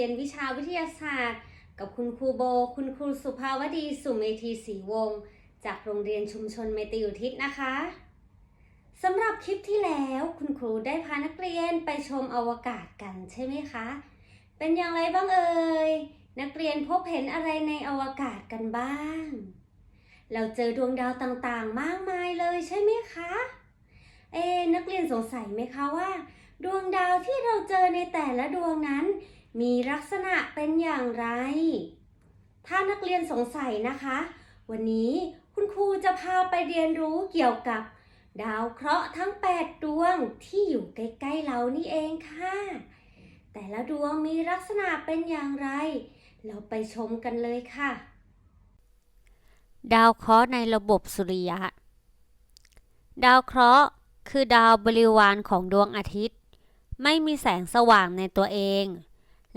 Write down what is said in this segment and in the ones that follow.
เรียนวิชาวิทยาศาสตร์ กับคุณครูโบ คุณครูสุภาวดีสุเมธีศรีวงศ์จากโรงเรียนชุมชนเมติอุทิศนะคะสำหรับคลิปที่แล้วคุณครูได้พานักเรียนไปชมอวกาศกันใช่ไหมคะ เป็นอย่างไรบ้างเอ่ย นักเรียนพบเห็นอะไรในอวกาศกันบ้าง เราเจอดวงดาวต่างๆ มากมายเลยใช่ไหมคะ เอ นักเรียนสงสัยไหมคะว่า ดวงดาวที่เราเจอในแต่ละดวงนั้น มีลักษณะเป็นอย่างไร ถ้านักเรียนสงสัยนะคะ วันนี้คุณครูจะพาไปเรียนรู้เกี่ยวกับ ดาวเคราะห์ทั้ง 8 ดวงที่อยู่ใกล้ๆเรานี่เองค่ะ แต่ละดวงมีลักษณะเป็นอย่างไร เราไปชมกันเลยค่ะ ดาวเคราะห์ในระบบสุริยะ ดาวเคราะห์คือดาวบริวารของดวงอาทิตย์ ไม่มีแสงสว่างในตัวเอง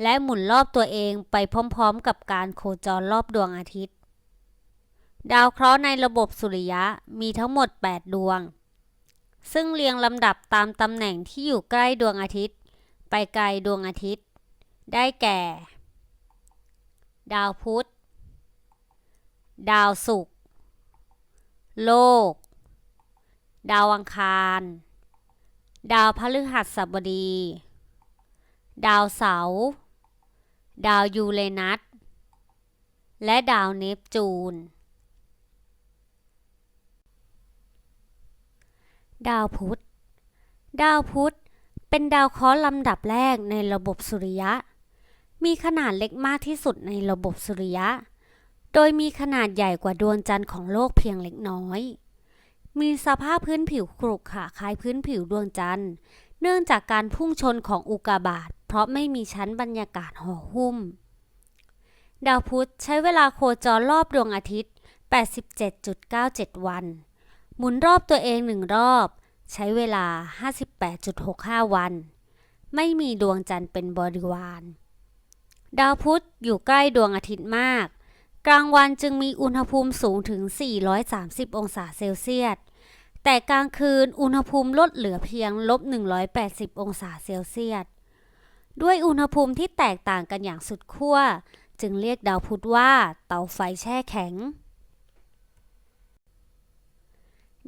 และหมุนรอบตัวเองไปพร้อมๆ กับการโคจรรอบดวงอาทิตย์ ดาวเคราะห์ในระบบสุริยะมีทั้งหมด 8 ดวง ซึ่งเรียงลำดับตามตำแหน่งที่อยู่ใกล้ดวงอาทิตย์ ไปไกลดวงอาทิตย์ ได้แก่ ดาวพุธ ดาวศุกร์ โลก ดาวอังคาร ดาวพฤหัสบดี ดาวเสาร์ ดาวยูเรนัส และดาวเนปจูน ดาวพุธ ดาวพุธเป็นดาวเคราะห์ลำดับแรกในระบบสุริยะ มีขนาดเล็กมากที่สุดในระบบสุริยะ โดยมีขนาดใหญ่กว่าดวงจันทร์ของโลกเพียงเล็กน้อย มีสภาพพื้นผิวขรุขระคล้ายพื้นผิวดวงจันทร์ เนื่องจากการพุ่งชนของอุกกาบาต ราะไม่มีชั้นบรรยากาศห่อหุ้ม ดาวพุธใช้เวลาโคจรรอบดวงอาทิตย์ 87.97 วัน หมุนรอบตัวเองหนึ่งรอบ ใช้เวลา 58.65 วัน ไม่มีดวงจันทร์เป็นบริวาร ดาวพุธอยู่ใกล้ดวงอาทิตย์มาก กลางวันจึงมีอุณหภูมิสูงถึง 430 องศาเซลเซียสแต่กลางคืนอุณหภูมิลดเหลือเพียงลบ 180 องศาเซลเซียส ด้วยอุณหภูมิที่แตกต่างกันอย่างสุดขั้ว จึงเรียกดาวพุธว่า เตาไฟแช่แข็ง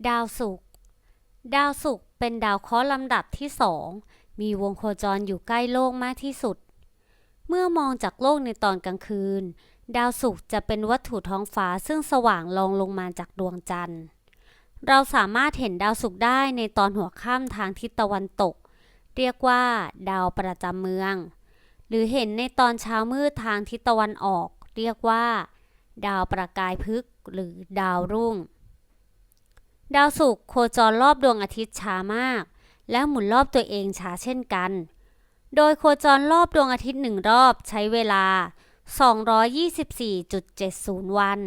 ดาวศุกร์ดาวศุกร์เป็นดาวเคราะห์ลำดับที่สองมีวงโคจรอยู่ใกล้โลกมากที่สุด เมื่อมองจากโลกในตอนกลางคืน ดาวศุกร์จะเป็นวัตถุท้องฟ้าซึ่งสว่างรองลงมาจากดวงจันทร์ เราสามารถเห็นดาวศุกร์ได้ในตอนหัวค่ำทางทิศตะวันตก เรียกว่า ดาวประจำเมือง หรือเห็นในตอนเช้ามืดทางทิศตะวันออก เรียกว่า ดาวประกายพฤกษ์หรือดาวรุ่ง ดาวศุกร์โคจรรอบดวงอาทิตย์ช้ามาก และหมุนรอบตัวเองช้าเช่นกัน โดยโคจรรอบดวงอาทิตย์หนึ่งรอบใช้เวลา 224.70 วัน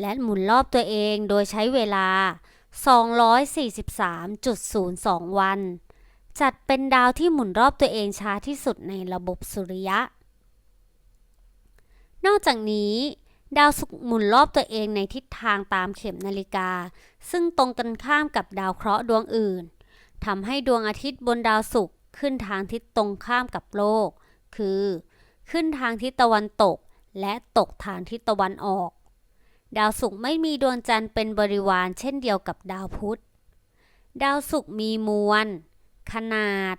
และหมุนรอบตัวเองโดยใช้เวลา 243.02 วัน จัดเป็นดาวที่หมุนรอบตัวเองช้าที่สุดในระบบสุริยะ นอกจากนี้ ดาวศุกร์หมุนรอบตัวเองในทิศทางตามเข็มนาฬิกา ซึ่งตรงกันข้ามกับดาวเคราะห์ดวงอื่นทำให้ดวงอาทิตย์บนดาวศุกร์ขึ้นทางทิศตรงข้ามกับโลก คือ ขึ้นทางทิศตะวันตก และตกทางทิศตะวันออก ดาวศุกร์ไม่มีดวงจันทร์เป็นบริวารเช่นเดียวกับดาวพุธ ดาวศุกร์มีมวล ขนาด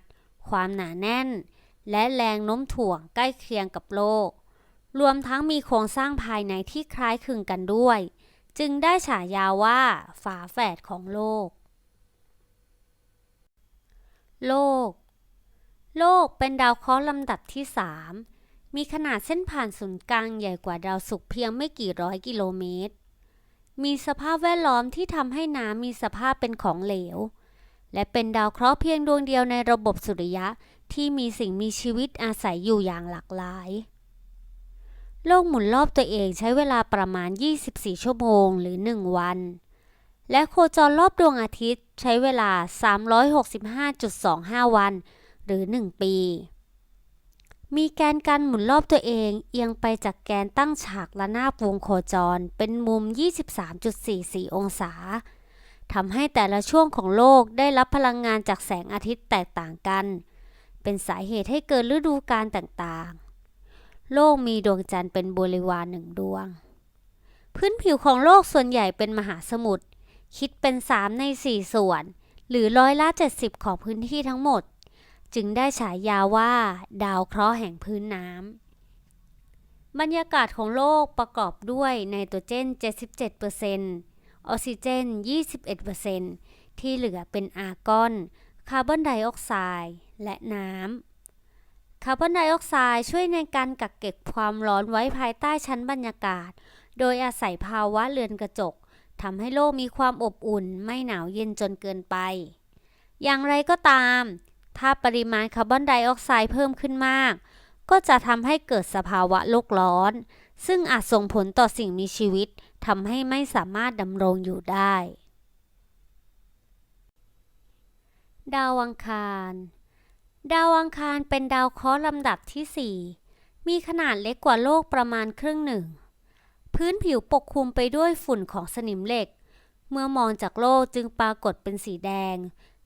ความหนาแน่น และแรงโน้มถ่วงใกล้เคียงกับโลก รวมทั้งมีโครงสร้างภายในที่คล้ายคลึงกันด้วย จึงได้ฉายาว่าฝาแฝดของโลก โลก โลกเป็นดาวเคราะห์ลำดับที่ 3 มีขนาดเส้นผ่านศูนย์กลางใหญ่กว่าดาวศุกร์เพียงไม่กี่ร้อยกิโลเมตรมีสภาพแวดล้อมที่ทำให้น้ำมีสภาพเป็นของเหลว และเป็นดาวเคราะห์เพียงดวงเดียวในระบบสุริยะที่มีสิ่งมีชีวิตอาศัยอยู่อย่างหลากหลาย โลกหมุนรอบตัวเองใช้เวลาประมาณ 24 ชั่วโมงหรือ 1 วัน และโคจรรอบดวงอาทิตย์ใช้เวลา 365.25 วัน หรือ 1 ปี มีแกนการหมุนรอบตัวเองเอียงไปจากแกนตั้งฉากระนาบวงโคจรเป็นมุม 23.44 องศา ทำให้แต่ละช่วงของโลกได้รับพลังงานจากแสงอาทิตย์แตกต่างกัน เป็นสาเหตุให้เกิดฤดูกาลต่างๆ โลกมีดวงจันทร์เป็นบริวารหนึ่งดวง พื้นผิวของโลกส่วนใหญ่เป็นมหาสมุทร คิดเป็น 3 ใน 4 ส่วน หรือร้อยละ 70 ของพื้นที่ทั้งหมด จึงได้ฉายาว่า ดาวเคราะห์แห่งพื้นน้ำ บรรยากาศของโลกประกอบด้วยไนโตรเจน 77% ออกซิเจน 21%ที่เหลือเป็นอาร์กอน คาร์บอนไดออกไซด์ และน้ำ คาร์บอนไดออกไซด์ช่วยในการกักเก็บความร้อนไว้ภายใต้ชั้นบรรยากาศ โดยอาศัยภาวะเรือนกระจกทำให้โลกมีความอบอุ่นไม่หนาวเย็นจนเกินไป อย่างไรก็ตาม ถ้าปริมาณคาร์บอนไดออกไซด์เพิ่มขึ้นมาก ก็จะทำให้เกิดสภาวะโลกร้อน ซึ่งอาจส่งผลต่อสิ่งมีชีวิต ทำให้ไม่สามารถดำรงอยู่ได้ ดาวอังคาร ดาวอังคารเป็นดาวเคราะห์ลำดับที่ 4 มีขนาดเล็กกว่าโลกประมาณครึ่งหนึ่ง พื้นผิวปกคลุมไปด้วยฝุ่นของสนิมเหล็ก เมื่อมองจากโลกจึงปรากฏเป็นสีแดง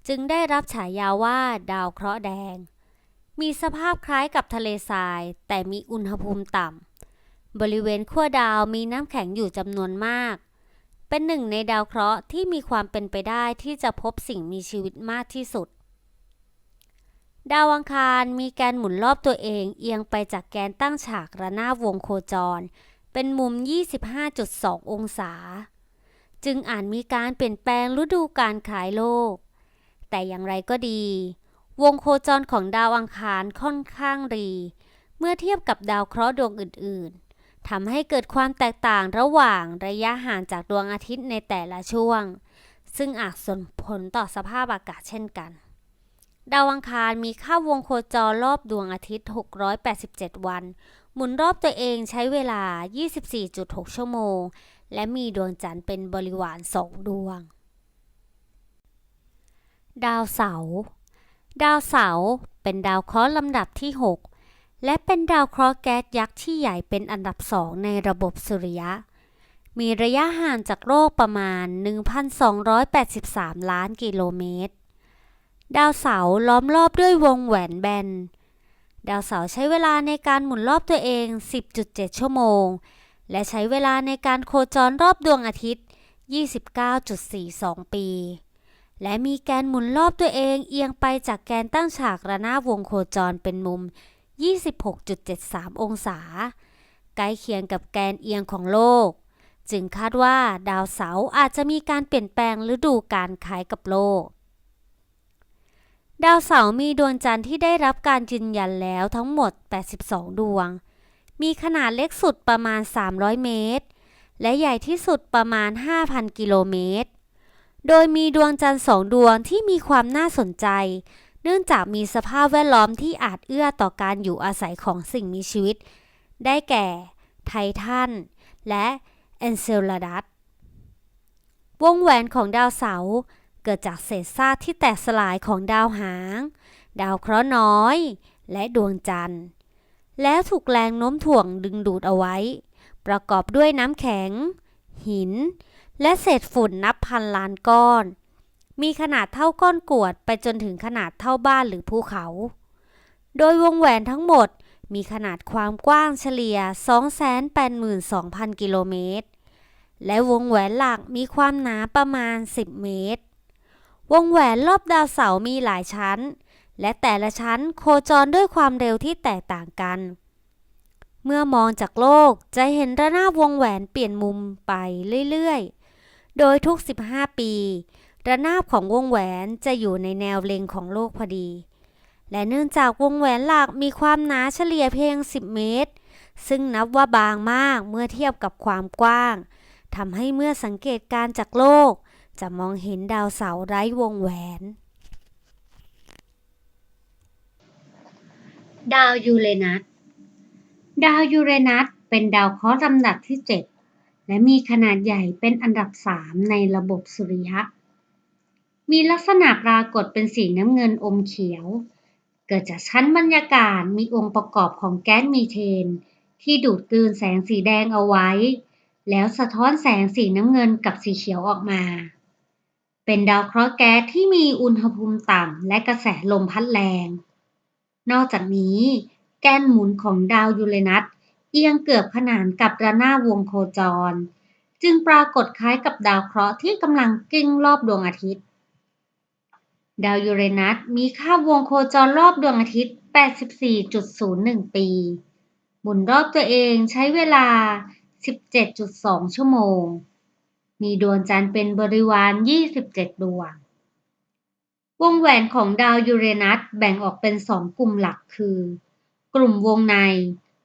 จึงได้รับฉายาว่าดาวเคราะห์แดง มีสภาพคล้ายกับทะเลทราย แต่มีอุณหภูมิต่ำ บริเวณขั้วดาวมีน้ำแข็งอยู่จำนวนมาก เป็นหนึ่งในดาวเคราะห์ที่มีความเป็นไปได้ที่จะพบสิ่งมีชีวิตมากที่สุด ดาวอังคารมีแกนหมุนรอบตัวเองเอียงไปจากแกนตั้งฉากระนาบวงโคจร เป็นมุม 25.2 องศา จึงอาจมีการเปลี่ยนแปลงฤดูการคล้ายโลก แต่อย่างไรก็ดี วงโคจรของดาวอังคารค่อนข้างรี เมื่อเทียบกับดาวเคราะห์ดวงอื่นๆ ทำให้เกิดความแตกต่างระหว่างระยะห่างจากดวงอาทิตย์ในแต่ละช่วง ซึ่งอาจส่งผลต่อสภาพอากาศเช่นกัน ดาวอังคารมีค่าวงโคจรรอบดวงอาทิตย์ 687 วัน หมุนรอบตัวเองใช้เวลา 24.6 ชั่วโมง และมีดวงจันทร์เป็นบริวารสองดวง ดาวเสาร์ดาวเสาร์เป็นดาวเคราะห์ลำดับที่ 6 และเป็นดาวเคราะห์แก๊สยักษ์ที่ใหญ่เป็นอันดับสองในระบบสุริยะ มีระยะห่างจากโลกประมาณ 1,283 ล้านกิโลเมตร ดาวเสาร์ล้อมรอบด้วยวงแหวนแบน ดาวเสาร์ใช้เวลาในการหมุนรอบตัวเอง 10.7 ชั่วโมง และใช้เวลาในการโคจรรอบดวงอาทิตย์ 29.42 ปี และมีแกนหมุนรอบตัวเองเอียงไปจากแกนตั้งฉากระนาบวงโคจรเป็นมุม 26.73 องศา ใกล้เคียงกับแกนเอียงของโลก จึงคาดว่าดาวเสาร์อาจจะมีการเปลี่ยนแปลงฤดูการคล้ายกับโลก ดาวเสาร์มีดวงจันทร์ที่ได้รับการยืนยันแล้วทั้งหมด 82 ดวง มีขนาดเล็กสุดประมาณ 300 เมตร และใหญ่ที่สุดประมาณ 5,000 กิโลเมตร โดยมีดวงจันทร์สองดวงที่มีความน่าสนใจ เนื่องจากมีสภาพแวดล้อมที่อาจเอื้อต่อการอยู่อาศัยของสิ่งมีชีวิต ได้แก่ไททันและเอนเซล a ดัสวงแหวนของดาวเสาร์เกิดจากเศษซากที่แตกสลายของดาวหาง ดาวเคราะห์น้อย และดวงจันทร์ แล้วถูกแรงโน้มถ่วงดึงดูดเอาไว้ ประกอบด้วยน้ำแข็ง หิน และเศษฝุ่นนับพันล้านก้อน มีขนาดเท่าก้อนกรวดไปจนถึงขนาดเท่าบ้านหรือภูเขา โดยวงแหวนทั้งหมดมีขนาดความกว้างเฉลี่ย 282,000 กิโลเมตร และวงแหวนหลักมีความหนาประมาณ 10 เมตร วงแหวนรอบดาวเสาร์มีหลายชั้น และแต่ละชั้นโคจรด้วยความเร็วที่แตกต่างกัน เมื่อมองจากโลกจะเห็นระนาบวงแหวนเปลี่ยนมุมไปเรื่อย ๆ โดยทุก 15 ปี ระนาบของวงแหวนจะอยู่ในแนวเล็งของโลกพอดี และเนื่องจากวงแหวนหลักมีความหนาเฉลี่ยเพียง 10 เมตร ซึ่งนับว่าบางมากเมื่อเทียบกับความกว้างทำให้เมื่อสังเกตการจากโลก จะมองเห็นดาวเสาร์ไร้วงแหวน ดาวยูเรนัส ดาวยูเรนัสเป็นดาวเคราะห์ลำดับที่ 7 และมีขนาดใหญ่เป็นอันดับ 3 ในระบบสุริยะ มีลักษณะปรากฏเป็นสีน้ำเงินอมเขียว เกิดจากชั้นบรรยากาศมีองค์ประกอบของแก๊สมีเทน ที่ดูดกลืนแสงสีแดงเอาไว้ แล้วสะท้อนแสงสีน้ำเงินกับสีเขียวออกมา เป็นดาวเคราะห์แก๊สที่มีอุณหภูมิต่ำและกระแสลมพัดแรง นอกจากนี้ แกนหมุนของดาวยูเรนัสเอียงเกือบขนานกับระนาบวงโคจร จึงปรากฏคล้ายกับดาวเคราะห์ที่กำลังกิ้งรอบดวงอาทิตย์ ดาวยูเรนัสมีค่าวงโคจรรอบดวงอาทิตย์ 84.01 ปี หมุนรอบตัวเองใช้เวลา 17.2 ชั่วโมง มีดวงจันทร์เป็นบริวาร 27 ดวง วงแหวนของดาวยูเรนัสแบ่งออกเป็นสองกลุ่มหลักคือ กลุ่มวงใน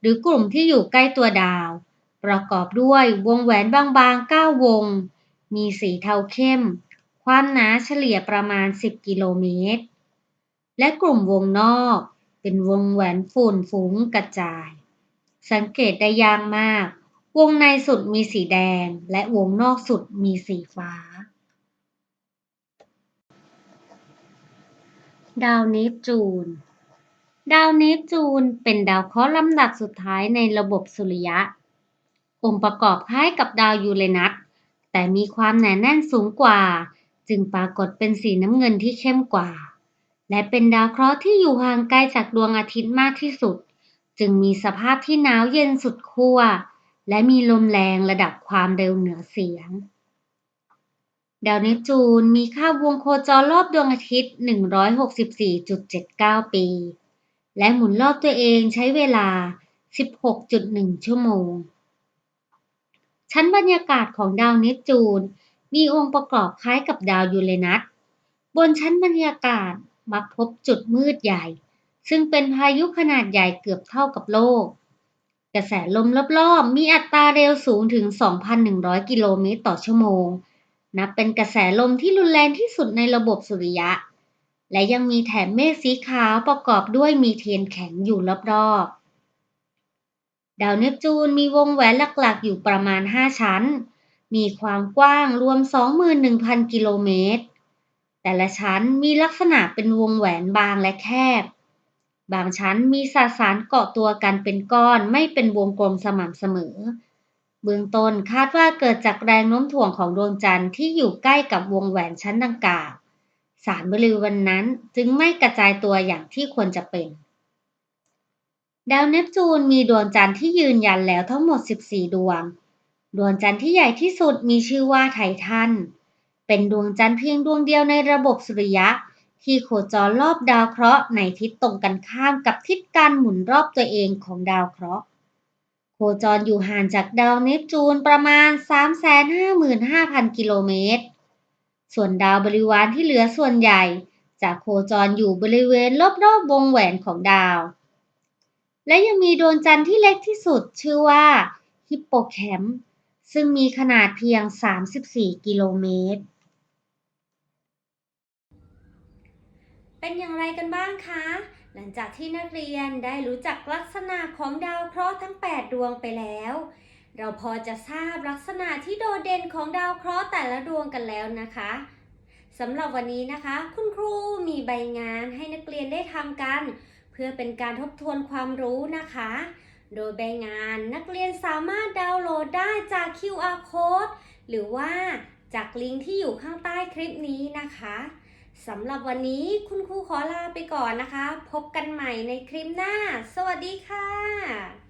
หรือกลุ่มที่อยู่ใกล้ตัวดาว ประกอบด้วยวงแหวนบางๆ 9 วง มีสีเทาเข้ม ความหนาเฉลี่ยประมาณ 10 กิโลเมตร และกลุ่มวงนอกเป็นวงแหวนฝุ่นฟุ้งกระจาย สังเกตได้ยากมาก วงในสุดมีสีแดง และวงนอกสุดมีสีฟ้า ดาวเนปจูน ดาวเนปจูนเป็นดาวเคราะห์ลำดับสุดท้ายในระบบสุริยะ องค์ประกอบคล้ายกับดาวยูเรนัสแต่มีความหนาแน่นสูงกว่า จึงปรากฏเป็นสีน้ำเงินที่เข้มกว่า และเป็นดาวเคราะห์ที่อยู่ห่างไกลจากดวงอาทิตย์มากที่สุด จึงมีสภาพที่หนาวเย็นสุดขั้วและมีลมแรงระดับความเร็วเหนือเสียง ดาวเนจูนมีค่าวงโคจรรอบดวงอาทิตย์ 164.79 ปี และหมุนรอบตัวเองใช้เวลา 16.1 ชั่วโมง ชั้นบรรยากาศของดาวเนจูน มีองค์ประกอบคล้ายกับดาวยูเรนัส บนชั้นบรรยากาศมักพบจุดมืดใหญ่ ซึ่งเป็นพายุขนาดใหญ่เกือบเท่ากับโลก กระแสลมรอบๆ มีอัตราเร็วสูงถึง 2,100 กิโลเมตรต่อชั่วโมง นับเป็นกระแสลมที่รุนแรงที่สุดในระบบสุริยะ และยังมีแถบเมฆสีขาวประกอบด้วยมีเทียนแข็งอยู่รอบๆ ดาวเนปจูนมีวงแหวนหลักๆ อยู่ประมาณ 5 ชั้น มีความกว้างรวม 21,000 กิโลเมตร แต่ละชั้นมีลักษณะเป็นวงแหวนบางและแคบ บางชั้นมีสสารเกาะตัวกันเป็นก้อนไม่เป็นวงกลมสม่ำเสมอ เบื้องต้นคาดว่าเกิดจากแรงโน้มถ่วงของดวงจันทร์ที่อยู่ใกล้กับวงแหวนชั้นดังกล่าว สารบริเวณนั้นจึงไม่กระจายตัวอย่างที่ควรจะเป็นดาวเนปจูนมีดวงจันทร์ที่ยืนยันแล้วทั้งหมด 14 ดวง ดวงจันทร์ที่ใหญ่ที่สุดมีชื่อว่าไททัน เป็นดวงจันทร์เพียงดวงเดียวในระบบสุริยะ ที่โคจรรอบดาวเคราะห์ในทิศตรงกันข้ามกับทิศการหมุนรอบตัวเองของดาวเคราะห์ โคจรอยู่ห่างจากดาวเนปจูนประมาณ 355,000 กิโลเมตร ส่วนดาวบริวารที่เหลือส่วนใหญ่จะโคจรอยู่บริเวณรอบๆวงแหวนของดาว และยังมีดวงจันทร์ที่เล็กที่สุดชื่อว่าฮิปโปแคมป์ ซึ่งมีขนาดเพียง 34 กิโลเมตร เป็นอย่างไรกันบ้างคะ หลังจากที่นักเรียนได้รู้จักลักษณะของดาวเคราะห์ทั้ง 8 ดวงไปแล้ว เราพอจะทราบลักษณะที่โดดเด่นของดาวเคราะห์แต่ละดวงกันแล้วนะคะสำหรับวันนี้นะคะ คุณครูมีใบงานให้นักเรียนได้ทำกัน เพื่อเป็นการทบทวนความรู้นะคะ โดยใบงานนักเรียนสามารถดาวน์โหลด ได้จาก QR code หรือว่าจากลิงก์ที่อยู่ข้างใต้คลิปนี้นะคะสำหรับวันนี้คุณครูขอลาไปก่อนนะคะ พบกันใหม่ในคลิปหน้า สวัสดีค่ะ